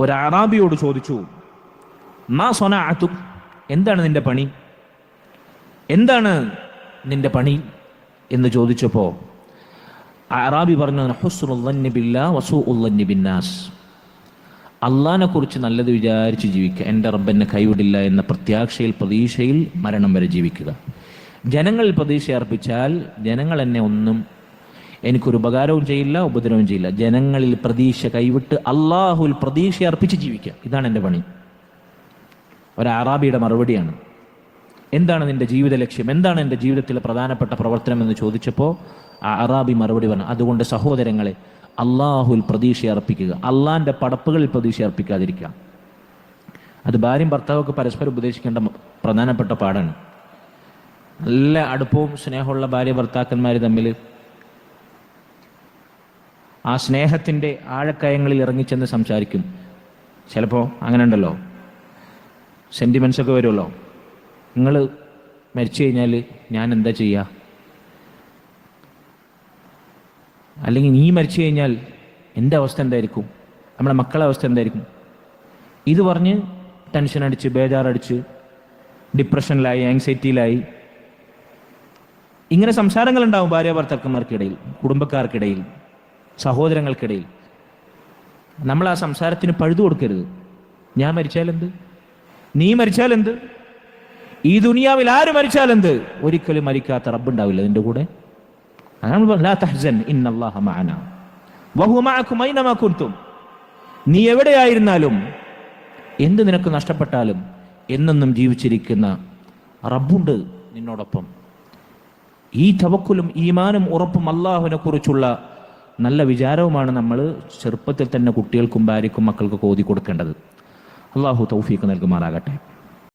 ഒരു അറാബിയോട് ചോദിച്ചു മാ സൊന സൊനാഅത്തു എന്താണ് നിന്റെ പണി? എന്താണ് നിന്റെ പണി? എന്ന് ചോദിച്ചപ്പോൾ അറാബി പറഞ്ഞു അള്ളാഹിനെ കുറിച്ച് നല്ലത് വിചാരിച്ച് ജീവിക്കുക. എന്റെ റബ്ബെന്നെ കൈവിടില്ല എന്ന പ്രത്യാക്ഷയിൽ പ്രതീക്ഷയിൽ മരണം വരെ ജീവിക്കുക. ജനങ്ങളിൽ പ്രതീക്ഷ അർപ്പിച്ചാൽ ജനങ്ങൾ എന്നെ ഒന്നും എനിക്കൊരു ഉപകാരവും ചെയ്യില്ല ഉപദ്രവവും ചെയ്യില്ല. ജനങ്ങളിൽ പ്രതീക്ഷ കൈവിട്ട് അള്ളാഹുൽ പ്രതീക്ഷ അർപ്പിച്ച് ജീവിക്കുക. ഇതാണ് എന്റെ പണി. ഒരു അറാബിയുടെ മറുപടിയാണ്. എന്താണ് നിന്റെ ജീവിത ലക്ഷ്യം? എന്താണ് എന്റെ ജീവിതത്തിലെ പ്രധാനപ്പെട്ട പ്രവർത്തനം എന്ന് ചോദിച്ചപ്പോൾ ആ അറാബി മറുപടി പറഞ്ഞു അതുകൊണ്ട് സഹോദരങ്ങളെ അള്ളാഹുൽ പ്രതീക്ഷ അർപ്പിക്കുക. അള്ളാഹിന്റെ പടപ്പുകളിൽ പ്രതീക്ഷ അർപ്പിക്കാതിരിക്കുക. അത് ഭാര്യയും ഭർത്താവൊക്കെ പരസ്പരം ഉപദേശിക്കേണ്ട പ്രധാനപ്പെട്ട പാടാണ് നല്ല അടുപ്പവും സ്നേഹമുള്ള ഭാര്യ ഭർത്താക്കന്മാർ തമ്മിൽ ആ സ്നേഹത്തിന്റെ ആഴക്കയങ്ങളിൽ ഇറങ്ങിച്ചെന്ന് സംസാരിക്കും. ചിലപ്പോൾ അങ്ങനെ ഉണ്ടല്ലോ സെന്റിമെൻസ് ഒക്കെ വരുമല്ലോ. നിങ്ങൾ മരിച്ചു കഴിഞ്ഞാൽ ഞാൻ എന്താ ചെയ്യുക അല്ലെങ്കിൽ നീ മരിച്ചു കഴിഞ്ഞാൽ എന്റെ അവസ്ഥ എന്തായിരിക്കും? നമ്മുടെ മക്കളെ അവസ്ഥ എന്തായിരിക്കും? ഇത് പറഞ്ഞ് ടെൻഷൻ അടിച്ച് ബേജാറടിച്ച് ഡിപ്രഷനിലായി ആങ്സൈറ്റിയിലായി ഇങ്ങനെ സംസാരങ്ങൾ ഉണ്ടാവും ഭാര്യ ഭർത്താക്കന്മാർക്കിടയിൽ കുടുംബക്കാർക്കിടയിൽ. സഹോദരങ്ങൾക്കിടയിൽ. നമ്മൾ ആ സംസാരത്തിന് പഴുതു കൊടുക്കരുത്. ഞാൻ മരിച്ചാൽ എന്ത് നീ മരിച്ചാൽ എന്ത് ഈ ദുനിയാവിൽ ആര് മരിച്ചാൽ എന്ത് ഒരിക്കലും മരിക്കാത്ത റബ്ബുണ്ടാവില്ല നിന്റെ കൂടെ. അതാണ് "ലാ തഹ്സൻ, ഇന്നല്ലാഹ മഅനാ. വഹുവ മഅക്കും ഐനമാ നീ എവിടെയായിരുന്നാലും എന്ത് നിനക്ക് നഷ്ടപ്പെട്ടാലും എന്നെന്നും ജീവിച്ചിരിക്കുന്ന റബ്ബുണ്ട് നിന്നോടൊപ്പം. ഈ തവക്കുലും ഈമാനും ഉറപ്പും അള്ളാഹുവിനെ കുറിച്ചുള്ള നല്ല വിചാരവുമാണ് നമ്മൾ ചെറുപ്പത്തിൽ തന്നെ കുട്ടികൾക്കും ഭാര്യക്കും മക്കൾക്കൊക്കെ ഓതി കൊടുക്കേണ്ടത് അള്ളാഹു തൗഫീക്ക് നൽകുമാറാകട്ടെ.